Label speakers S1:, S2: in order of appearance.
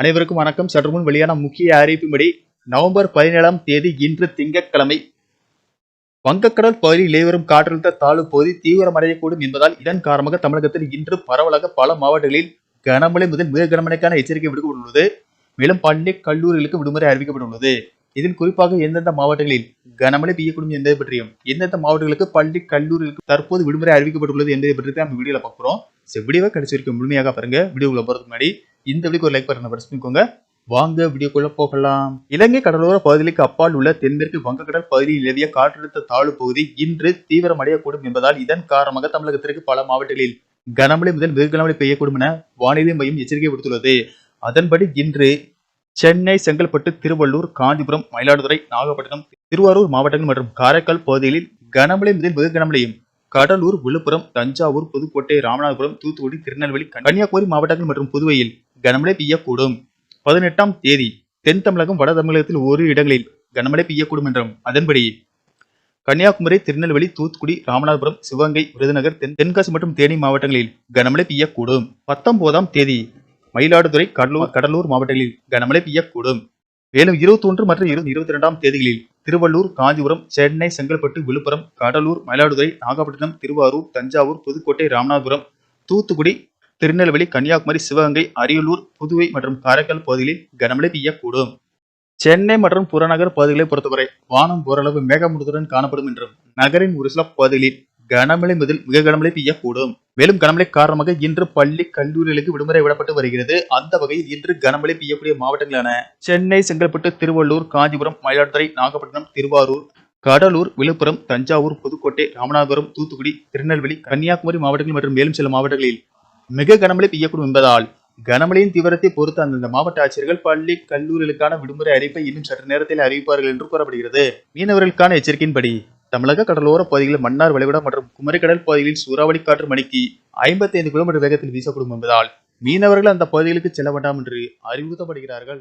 S1: அனைவருக்கும் வணக்கம். சற்று முன் வெளியான முக்கிய அறிவிப்பின்படி நவம்பர் பதினேழாம் தேதி இன்று திங்கட்கிழமை வங்கக்கடல் பகுதியில் நிலைவரும் காற்றழுத்த தாழ்வு பகுதி தீவிரமடையக்கூடும் என்பதால் இதன் காரணமாக தமிழகத்தில் இன்று பரவலாக பல மாவட்டங்களில் கனமழை முதல் மிக கனமழைக்கான எச்சரிக்கை விடுக்கப்பட்டுள்ளது. மேலும் பள்ளி கல்லூரிகளுக்கு விடுமுறை அறிவிக்கப்பட்டுள்ளது. இதில் குறிப்பாக எந்தெந்த மாவட்டங்களில் கனமழை பெய்யக்கூடும் என்பதை பற்றியும் எந்தெந்த மாவட்டங்களுக்கு பள்ளி கல்லூரிகளுக்கு தற்போது விடுமுறை அறிவிக்கப்பட்டுள்ளது என்பதை பற்றி தான் நம்ம வீடியோல பார்க்குறோம் ஸோ வீடியோவை கடைசி வரைக்கும் முழுமையாக பாருங்க. வீடியோக்குள்ள போறதுக்கு முன்னாடி இந்த வீடியோக்கு ஒரு லைக் பண்ண பண்ணிக்கோங்க. வாங்க வீடியோக்குள்ள போகலாம். இலங்கை கடலோர பகுதிகளுக்கு அப்பால் உள்ள தென்மேற்கு வங்கக்கடல் பகுதியில் நிலவிய காற்றழுத்த தாழ்வு பகுதி இன்று தீவிரமடையக்கூடும் என்பதால் இதன் காரணமாக தமிழகத்திற்கு பல மாவட்டங்களில் கனமழை முதல் வெகு கனமழை பெய்யக்கூடும் என வானிலை மையம் எச்சரிக்கை விடுத்துள்ளது. அதன்படி இன்று சென்னை செங்கல்பட்டு திருவள்ளூர் காஞ்சிபுரம் மயிலாடுதுறை நாகப்பட்டினம் திருவாரூர் மாவட்டங்கள் மற்றும் காரைக்கால் பகுதிகளில் கனமழை முதல் வெகு கனமழையும் கடலூர் விழுப்புரம் தஞ்சாவூர் புதுக்கோட்டை ராமநாதபுரம் தூத்துக்குடி திருநெல்வேலி கன்னியாகுமரி மாவட்டங்கள் மற்றும் புதுவையில் கனமழை பெய்யக்கூடும். பதினெட்டாம் தேதி தென் தமிழகம் வட தமிழகத்தில் ஒரு இடங்களில் கனமழை பெய்யக்கூடும் என்றும் அதன்படி கன்னியாகுமரி திருநெல்வேலி தூத்துக்குடி ராமநாதபுரம் சிவகங்கை விருதுநகர் தென் தென்காசி மற்றும் தேனி மாவட்டங்களில் கனமழை பெய்யக்கூடும். பத்தொன்பதாம் தேதி மயிலாடுதுறை கடலூர் கடலூர் மாவட்டங்களில் கனமழை பெய்யக்கூடும். மேலும் இருபத்தி ஒன்று மற்றும் இருபத்தி இரண்டாம் தேதிகளில் திருவள்ளூர் காஞ்சிபுரம் சென்னை செங்கல்பட்டு விழுப்புரம் கடலூர் மயிலாடுதுறை நாகப்பட்டினம் திருவாரூர் தஞ்சாவூர் புதுக்கோட்டை ராமநாதபுரம் தூத்துக்குடி திருநெல்வேலி கன்னியாகுமரி சிவகங்கை அரியலூர் புதுவை மற்றும் காரைக்கால் பகுதிகளில் கனமழை பெய்யக்கூடும். சென்னை மற்றும் புறநகர் பகுதிகளை பொறுத்தவரை வானம் ஓரளவு மேகமூட்டத்துடன் காணப்படும் என்றும் நகரின் ஒரு சில பகுதிகளில் கனமழை முதல் மிக கனமழை பெய்யக்கூடும். மேலும் கனமழை காரணமாக இன்று பள்ளி கல்லூரிகளுக்கு விடுமுறை விடப்பட்டு வருகிறது. அந்த வகையில் இன்று கனமழை பெய்யக்கூடிய மாவட்டங்களான சென்னை செங்கல்பட்டு திருவள்ளூர் காஞ்சிபுரம் மயிலாடுதுறை நாகப்பட்டினம் திருவாரூர் கடலூர் விழுப்புரம் தஞ்சாவூர் புதுக்கோட்டை ராமநாதபுரம் தூத்துக்குடி திருநெல்வேலி கன்னியாகுமரி மாவட்டங்கள் மற்றும் மேலும் சில மாவட்டங்களில் மிக கனமழை பெய்யக்கூடும் என்பதால் கனமழையின் தீவிரத்தை பொறுத்து அந்தந்த மாவட்ட ஆட்சியர்கள் பள்ளி கல்லூரிகளுக்கான விடுமுறை அறிவிப்பை இன்னும் சற்று நேரத்தில் அறிவிப்பார்கள் என்று கூறப்படுகிறது. மீனவர்களுக்கான எச்சரிக்கையின்படி தமிழக கடலோர பகுதிகளில் மன்னார் வளைகுடா மற்றும் குமரிக்கடல் பகுதிகளில் சூறாவளி காற்று மணிக்கு ஐம்பத்தி ஐந்து கிலோமீட்டர் வேகத்தில் வீசக்கூடும் என்பதால் மீனவர்கள் அந்த பகுதிகளுக்கு செல்ல வேண்டாம் என்று அறிவுறுத்தப்படுகிறார்கள்.